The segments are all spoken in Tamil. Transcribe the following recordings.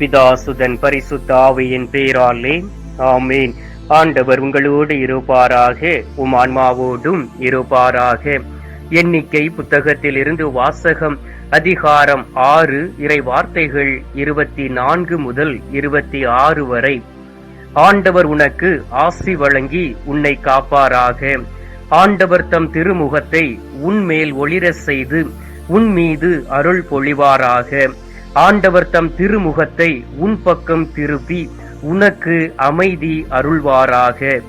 பிதாசுதன் பரிசுத்த ஆவியின் பேராலே. ஆமேன். ஆண்டவர் உங்களோடு இருப்பாராக. உம் ஆன்மாவோடும் இருப்பாராக. எண்ணிக்கை புத்தகத்தில் இருந்து வாசகம் அதிகாரம் ஆறு இறை வார்த்தைகள் இருபத்தி நான்கு முதல் இருபத்தி ஆறு வரை. ஆண்டவர் உனக்கு ஆசி வழங்கி உன்னை காப்பாராக. ஆண்டவர் தம் திருமுகத்தை உன்மேல் ஒளிர செய்து உன் மீது அருள் பொழிவாராக. ஆண்டவர் தம் திருமுகத்தை உன் பக்கம் திருப்பி உனக்கு அமைதி அருள்வாராக.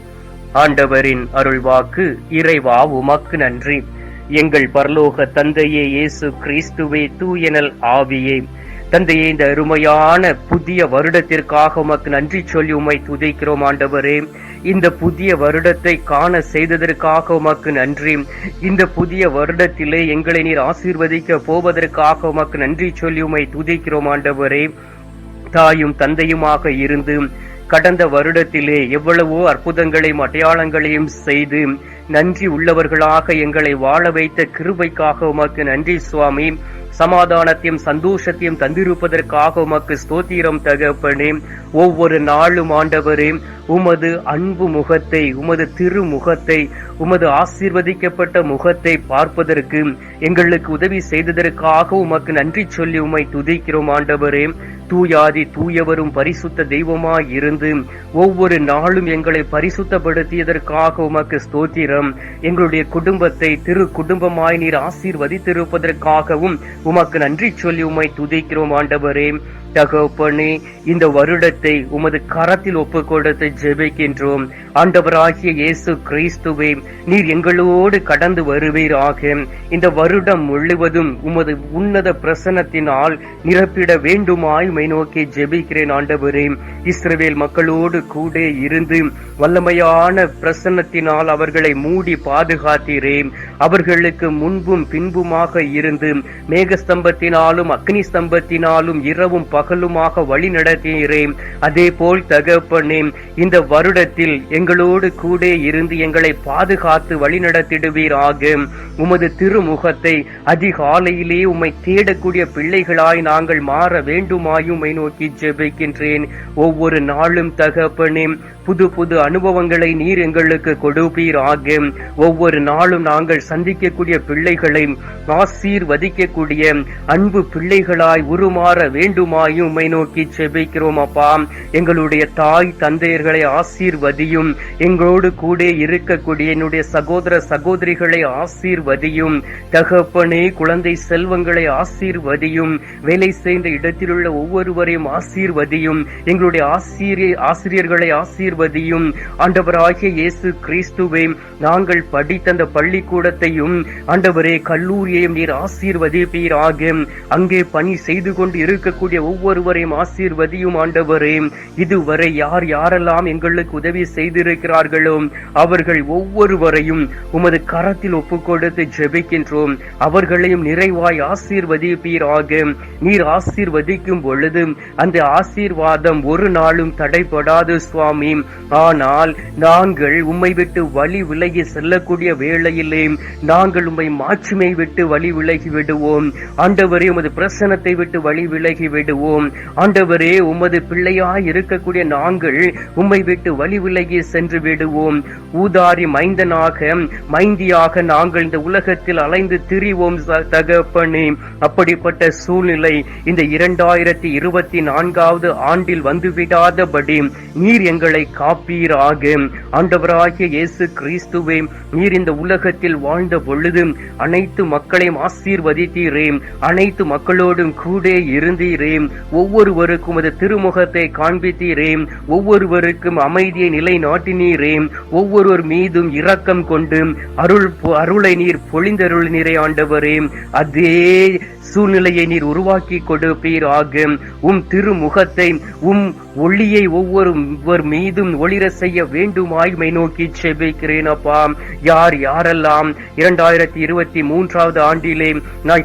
ஆண்டவரின் அருள்வாக்கு இறைவா உமக்கு நன்றி. எங்கள் பரலோக தந்தையே இயேசு கிறிஸ்துவே தூயனல் ஆவியே. தந்தையே இந்த அருமையான புதிய வருடத்திற்காக உமக்கு நன்றி சொல்லி உமை துதிக்கிறோம் ஆண்டவரே. இந்த புதிய வருடத்தை காண செய்ததற்காக உமக்கு நன்றி. இந்த புதிய வருடத்திலே எங்களை நீர் ஆசீர்வதிக்க போவதற்காக உமக்கு நன்றி சொல்லி உமை துதிக்கிறோம் ஆண்டவரே. தாயும் தந்தையுமாக இருந்து கடந்த வருடத்திலே எவ்வளவோ அற்புதங்களையும் அடையாளங்களையும் செய்து நன்றி உள்ளவர்களாக எங்களை வாழ வைத்த கிருபைக்காக உமக்கு நன்றி சுவாமி. சமாதானத்தையும் சந்தோஷத்தையும் தந்திருப்பதற்காக உமக்கு ஸ்தோத்திரம் தகப்பனே. ஒவ்வொரு நாளும் ஆண்டவரே உமது அன்பு முகத்தை உமது திருமுகத்தை உமது ஆசீர்வதிக்கப்பட்ட முகத்தை பார்ப்பதற்கு எங்களுக்கு உதவி செய்ததற்காக உமக்கு நன்றி சொல்லி உமை துதிக்கிறோம் ஆண்டவரே. தூயாதி தூயவரும் பரிசுத்த தெய்வமாய் இருந்து ஒவ்வொரு நாளும் எங்களை பரிசுத்தப்படுத்தியதற்காக உமக்கு ஸ்தோத்திரம். எங்களுடைய குடும்பத்தை திரு குடும்பமாய் நீர் ஆசீர்வதித்திருப்பதற்காகவும் உமக்கு நன்றி சொல்லி உம்மை துதிக்கிறோம் ஆண்டவரே. தகப்பனே இந்த வருடத்தை உமது கரத்தில் ஒப்பு கொடுத்து ஜெபிக்கின்றோம். ஆண்டவராகிய இயேசு கிறிஸ்துவே நீர் எங்களோடு கடந்து வருவீராக. இந்த வருடம் முழுவதும் உமது உன்னத பிரசனத்தினால் நிரப்பிட வேண்டுமாய் உம்மை நோக்கி ஜெபிக்கிறேன் ஆண்டவரே. இஸ்ரவேல் மக்களோடு கூட இருந்து வல்லமையான பிரசன்னத்தினால் அவர்களை மூடி பாதுகாத்தீரே. அவர்களுக்கு முன்பும் பின்புமாக இருந்து மேகஸ்தம்பத்தினாலும் அக்னி ஸ்தம்பத்தினாலும் இரவும் பகலுமாக வழி நடத்தீரே. அதே போல் தகப்பனே இந்த வருடத்தில் எங்களோடு கூட இருந்து எங்களை பாதுகாத்து வழி நடத்திடுவீராக. உமது திருமுகத்தை அதிகாலையிலே உம்மை தேடக்கூடிய பிள்ளைகளாய் நாங்கள் மாற வேண்டுமாய் உம்மை நோக்கி ஜெபிக்கின்றேன். ஒவ்வொரு நாளும் தகப்பனே புது புது அனுபவங்களை நீர் எங்களுக்கு கொடுப்பீராக. ஒவ்வொரு நாளும் நாங்கள் சந்திக்கக்கூடிய பிள்ளைகளை ஆசீர்வதிக்கக்கூடிய அன்பு பிள்ளைகளாய் உருமாற வேண்டுமாயும் உம்மை நோக்கி செபிக்கிறோம் அப்பா. எங்களுடைய தாய் தந்தையர்களை ஆசீர்வதியும் எங்களோடு கூட இருக்கக்கூடிய என்னுடைய சகோதர சகோதரிகளை ஆசீர்வதியும் தகப்பனே குழந்தை செல்வங்களை ஆசீர்வதியும் வேலை செய்த இடத்திலுள்ள ஒவ்வொரு ஒவ்வொருவரையும் ஆசீர்வதியும். எங்களுடைய ஆசிரிய ஆசிரியர்களை ஆசீர்வதியும். ஆண்டவராகிய இயேசு கிறிஸ்துவை நாங்கள் படித்த அந்த பள்ளிக்கூடத்தையும் ஆண்டவரே கல்லூரியையும் நீர் ஆசீர்வதிப்பீராக. அங்கே பணி செய்து கொண்டு இருக்கக்கூடிய ஒவ்வொருவரையும் ஆசீர்வதியும் ஆண்டவரே. இதுவரை யார் யாரெல்லாம் எங்களுக்கு உதவி செய்திருக்கிறார்களோ அவர்கள் ஒவ்வொருவரையும் உமது கரத்தில் ஒப்பு கொடுத்து ஜெபிக்கின்றோம். அவர்களையும் நிறைவாய் ஆசீர்வதிப்பீராக. நீர் ஆசீர்வதிக்கும் பொழுது பொழுது அந்த ஆசீர்வாதம் ஒரு நாளும் தடைபடாது சுவாமி. ஆனால் நாங்கள் உம்மை விட்டு வழி விலகி செல்லக்கூடிய வேளையிலே நாங்கள் உம்மை மாட்சிமை விட்டு வழி விலகி விடுவோம். ஆண்டவரே உமது பிரசனத்தை விட்டு வழி விலகி விடுவோம். ஆண்டவரே உமது பிள்ளையாய் இருக்கக்கூடிய நாங்கள் உம்மை விட்டு வழி விலகி சென்று விடுவோம். ஊதாரி மைந்தனாக மைந்தியாக நாங்கள் இந்த உலகத்தில் அலைந்து திரிவோம் தகப்பனே. அப்படிப்பட்ட சூழ்நிலை இந்த இரண்டாயிரத்தி இருபத்தி நான்காவது ஆண்டில் வந்துவிடாதபடி நீர் எங்களை காப்பீராக. ஆண்டவராகிய இயேசு கிறிஸ்துவே நீர் இந்த உலகத்தில் வாழ்ந்த பொழுது அனைத்து மக்களையும் ஆசீர்வதித்தீரே. அனைத்து மக்களோடும் கூட இருந்தீரே. ஒவ்வொருவருக்கும் அது திருமுகத்தை காண்பித்தீரே. ஒவ்வொருவருக்கும் அமைதியை நிலை நாட்டினீரே ஒவ்வொருவர் மீதும் இரக்கம் கொண்டு அருள் அருளை நீர் பொழிந்தருள் நிறை ஆண்டவரே. அதே சூழ்நிலையை நீர் உருவாக்கி கொடுப்பீராக உம் திருமுகத்தை உம் ஒளியை ஒவ்வொரு மீதும் ஒளிர செய்ய வேண்டுமாய்மை நோக்கி செபிக்கிறேன் அப்பா. யார் யாரெல்லாம் இரண்டாயிரத்தி இருபத்தி மூன்றாவது ஆண்டிலே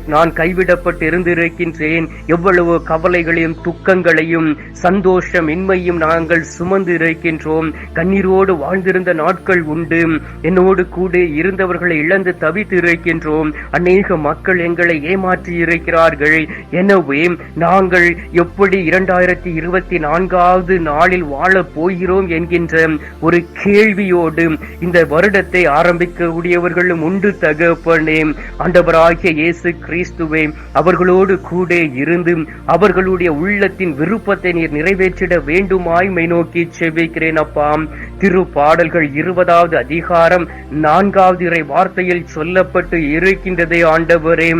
நான் கைவிடப்பட்டு இருந்திருக்கின்றேன் எவ்வளவு கவலைகளையும் துக்கங்களையும் சந்தோஷம் இன்மையும் நாங்கள் சுமந்து இருக்கின்றோம் கண்ணீரோடு வாழ்ந்திருந்த நாட்கள் உண்டு. என்னோடு கூட இருந்தவர்களை இழந்து தவித்து இருக்கின்றோம் அநேக மக்கள் எங்களை ஏமாற்றி இருக்கிறார்கள் எனவே நாங்கள் எப்படி இரண்டாயிரத்தி இருபத்தி நான்கு நான்காவது நாளில் வாழப் போகிறோம் என்கின்ற ஒரு கேள்வியோடு இந்த வருடத்தை ஆரம்பிக்கக்கூடியவர்களும் உண்டு தகப்பனே. ஆண்டவராகிய இயேசு கிறிஸ்துவே அவர்களோடு கூட இருந்து அவர்களுடைய உள்ளத்தின் விருப்பத்தை நீர் நிறைவேற்றிட வேண்டுமாய் மை நோக்கி செவிக்கிறேன் அப்பா. திரு பாடல்கள் இருபதாவது அதிகாரம் நான்காவது இறை வார்த்தையில் சொல்லப்பட்டு இருக்கின்றதே ஆண்டவரே.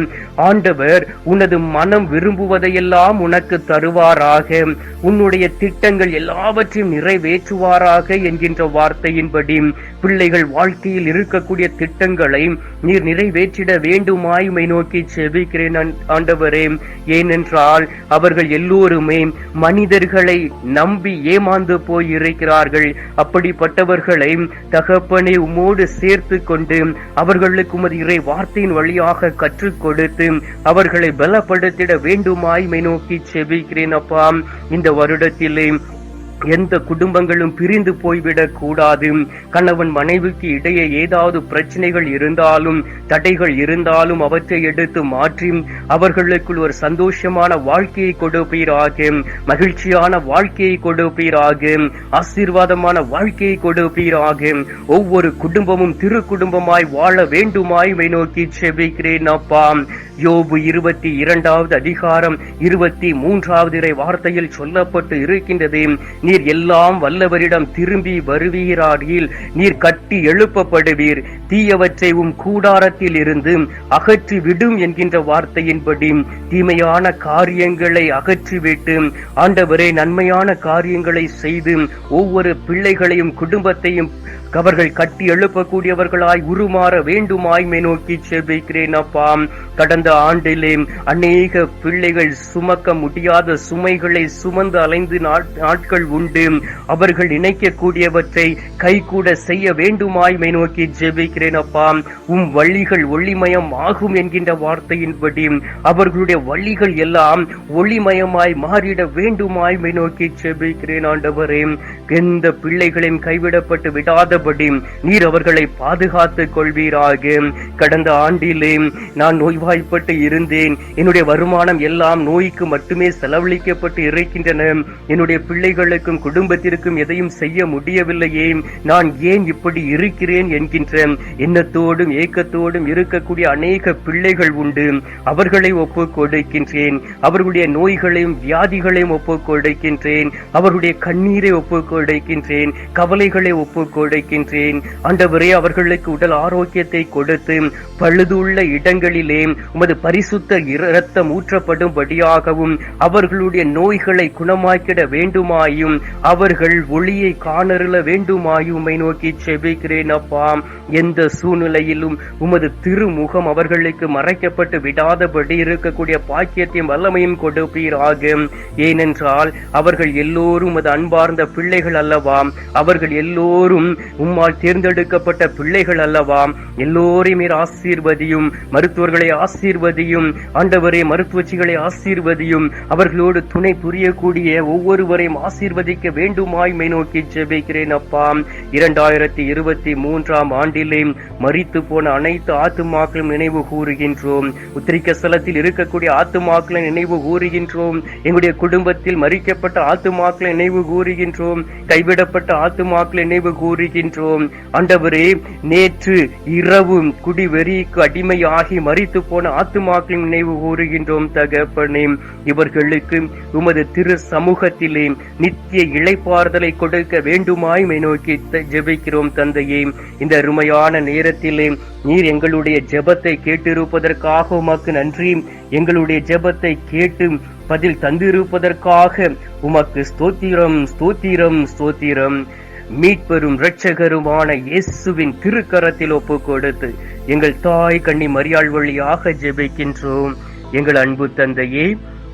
ஆண்டவர் உனது மனம் விரும்புவதையெல்லாம் உனக்கு தருவாராக. உன்னுடைய திட்டங்கள் எல்லாவற்றையும் நிறைவேற்றுவாராக என்கின்ற வார்த்தையின்படி பிள்ளைகள் வாழ்க்கையில் இருக்கக்கூடிய திட்டங்களை நீர் நிறைவேற்றிட வேண்டுமாய் மை நோக்கி செபிக்கிறேன் ஆண்டவரே. ஏனென்றால் அவர்கள் எல்லோருமே மனிதர்களை நம்பி ஏமாந்து போய் இருக்கிறார்கள் அப்படிப்பட்டவர்களை தகப்பனை உமோடு சேர்த்து கொண்டு அவர்களுக்கு உமது இறை வார்த்தையின் வழியாக கற்றுக் கொடுத்து அவர்களை பலப்படுத்திட வேண்டுமாய் நோக்கி செபிக்கிறேன் அப்பா. இந்த வருடத்திலே எந்த குடும்பங்களும் பிரிந்து போய்விடக் கூடாது கணவன் மனைவிக்கு இடையே ஏதாவது பிரச்சனைகள் இருந்தாலும் தடைகள் இருந்தாலும் அவற்றை எடுத்து மாற்றி அவர்களுக்குள் ஒரு சந்தோஷமான வாழ்க்கையை கொடுப்பீராக. மகிழ்ச்சியான வாழ்க்கையை கொடுப்பீராக. ஆசீர்வாதமான வாழ்க்கையை கொடுப்பீராக. ஒவ்வொரு குடும்பமும் திரு குடும்பமாய் வாழ வேண்டுமாய் நோக்கி செபிக்கிறேன் அப்பா. யோபு இருபத்தி இரண்டாவது அதிகாரம் இருபத்தி மூன்றாவது இறை வார்த்தையில் சொல்லப்பட்டு இருக்கின்றது. நீர் எல்லாம் வல்லவரிடம் திரும்பி வருவீராகில் நீர் கட்டி எழுப்பப்படுவீர். தீயவற்றை உம் கூடாரத்தில் இருந்து அகற்றி விடும் என்கின்ற வார்த்தையின்படி தீமையான காரியங்களை அகற்றிவிட்டு ஆண்டவரே நன்மையான காரியங்களை செய்து ஒவ்வொரு பிள்ளைகளையும் குடும்பத்தையும் அவர்கள் கட்டி எழுப்பக்கூடியவர்களாய் உருமாற வேண்டுமாய் மே நோக்கி செபிக்கிறேன் அப்பா. கடந்த ஆண்டிலே அநேக பிள்ளைகள் சுமக்க முடியாத சுமைகளை சுமந்து அலைந்து நாட்கள் உண்டு. அவர்கள் இணைக்கக்கூடியவற்றை கைகூட செய்ய வேண்டுமாய் மே நோக்கி ஜெபிக்கிறேன் அப்பா. உம் வழிகள் ஒளிமயம் ஆகும் என்கின்ற வார்த்தையின்படி அவர்களுடைய வழிகள் எல்லாம் ஒளிமயமாய் மாறிட வேண்டுமாய் மே நோக்கி ஜெபிக்கிறேன் ஆண்டவரே. எந்த பிள்ளைகளையும் கைவிடப்பட்டு விடாதபடி நீர் அவர்களை பாதுகாத்துக் கொள்வீராக. கடந்த ஆண்டிலே நான் நோய்வாய்ப்பட்டு இருந்தேன். என்னுடைய வருமானம் எல்லாம் நோய்க்கு மட்டுமே செலவழிக்கப்பட்டு இருக்கின்றன. என்னுடைய பிள்ளைகளுக்கு பிள்ளைகளுக்கும் குடும்பத்திற்கும் எதையும் செய்ய முடியவில்லையே நான் ஏன் இப்படி இருக்கிறேன் என்கின்ற எண்ணத்தோடும் ஏக்கத்தோடும் இருக்கக்கூடிய அநேக பிள்ளைகள் உண்டு. அவர்களை ஒப்பு கொடுக்கின்றேன். அவர்களுடைய நோய்களையும் வியாதிகளையும் ஒப்பு கொடுக்கின்றேன். அவர்களுடைய கண்ணீரை ஒப்பு கொடுக்கின்றேன். கவலைகளை ஒப்பு கொடுக்கின்றேன். ஆண்டவரே அவர்களுக்கு உடல் ஆரோக்கியத்தை கொடுத்து பழுதுள்ள இடங்களிலே உமது பரிசுத்த இரத்தம் ஊற்றப்படும்படியாகவும் அவர்களுடைய நோய்களை குணமாக்கிட வேண்டுமாயும் அவர்கள் ஒளியை காணருள வேண்டுமாயும் உமை நோக்கி செபிக்கிறேன் அப்பா. எந்த சூழ்நிலையிலும் உமது திருமுகம் அவர்களுக்கு மறைக்கப்பட்டு விடாதபடி இருக்கக்கூடிய பாக்கியத்தையும் வல்லமையும் கொடுப்பீராக. ஏனென்றால் அவர்கள் எல்லோரும் உமது அன்பார்ந்த பிள்ளைகள் அல்லவா. அவர்கள் எல்லோரும் உம்மால் தேர்ந்தெடுக்கப்பட்ட பிள்ளைகள் அல்லவா. எல்லோரையும் ஆசீர்வதியும் மருத்துவர்களை ஆசீர்வதியும் ஆண்டவரே மருத்துவச்சிகளை ஆசீர்வதியும் அவர்களோடு துணை புரியக்கூடிய ஒவ்வொருவரையும் ஆசீர்வதி ஆசீர்வதிக்க வேண்டுமாய் மை நோக்கி ஜெபிக்கிறேன் அப்பா. இரண்டாயிரத்தி இருபத்தி மூன்றாம் ஆண்டிலே மறித்து போன அனைத்து ஆத்துமாக்களும் நினைவு கூறுகின்றோம். உத்திரிக்க ஸ்தலத்தில் இருக்கக்கூடிய ஆத்துமாக்களை நினைவு கூறுகின்றோம். எங்களுடைய குடும்பத்தில் மறிக்கப்பட்ட ஆத்துமாக்களை நினைவு கூறுகின்றோம். கைவிடப்பட்ட ஆத்துமாக்களை நினைவு கூறுகின்றோம். ஆண்டவரே நேற்று இரவு குடிவெறிக்கு அடிமையாகி மறித்து போன ஆத்துமாக்களின் நினைவு கூறுகின்றோம் தகப்பனே. இவர்களுக்கு உமது திரு சமூகத்திலே நித்திய இளைப்பாறுதலை கொடுக்க வேண்டுமாய் நோக்கி ஜெபிக்கிறோம் தந்தையே. இந்த அருமையான நேரத்திலே நீர் எங்களுடைய ஜெபத்தை கேட்டிருப்பதற்காக உமக்கு நன்றி. எங்களுடைய ஜெபத்தை கேட்டு பதில் தந்திருப்பதற்காக உமக்கு ஸ்தோத்திரம் ஸ்தோத்திரம் ஸ்தோத்திரம். மீட்பெரும் இரட்சகருமான இயேசுவின் திருக்கரத்தில் ஒப்பு கொடுத்து எங்கள் தாய் கண்ணி மரியாள் வழியாக ஜெபிக்கின்றோம். எங்கள் அன்பு தந்தையே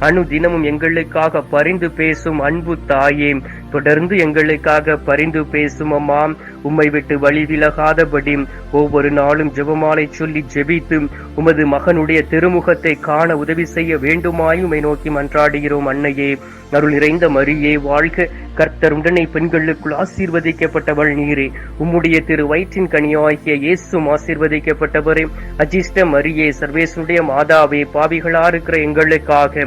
அணு தினமும் எங்களுக்காக பரிந்து பேசும் அன்பு தாயே. தொடர்ந்து எங்களுக்காக பரிந்து பேசும் அம்மா. உம்மை விட்டு வழி விலகாதபடி ஒவ்வொரு நாளும் ஜெபமாலை சொல்லி ஜெபித்து உமது மகனுடைய திருமுகத்தை காண உதவி செய்ய வேண்டுமாய் நோக்கி மன்றாடுகிறோம் அன்னையே. அருள் நிறைந்த மரியே வாழ்க. கர்த்தர் உடனே பெண்களுக்குள் ஆசீர்வதிக்கப்பட்டவள் நீரே. உம்முடைய திரு வயிற்றின் கனியாகிய இயேசும் ஆசீர்வதிக்கப்பட்டவரே. அஜிஷ்ட மரியே சர்வேசுடைய மாதாவே பாவிகளா இருக்கிற எங்களுக்காக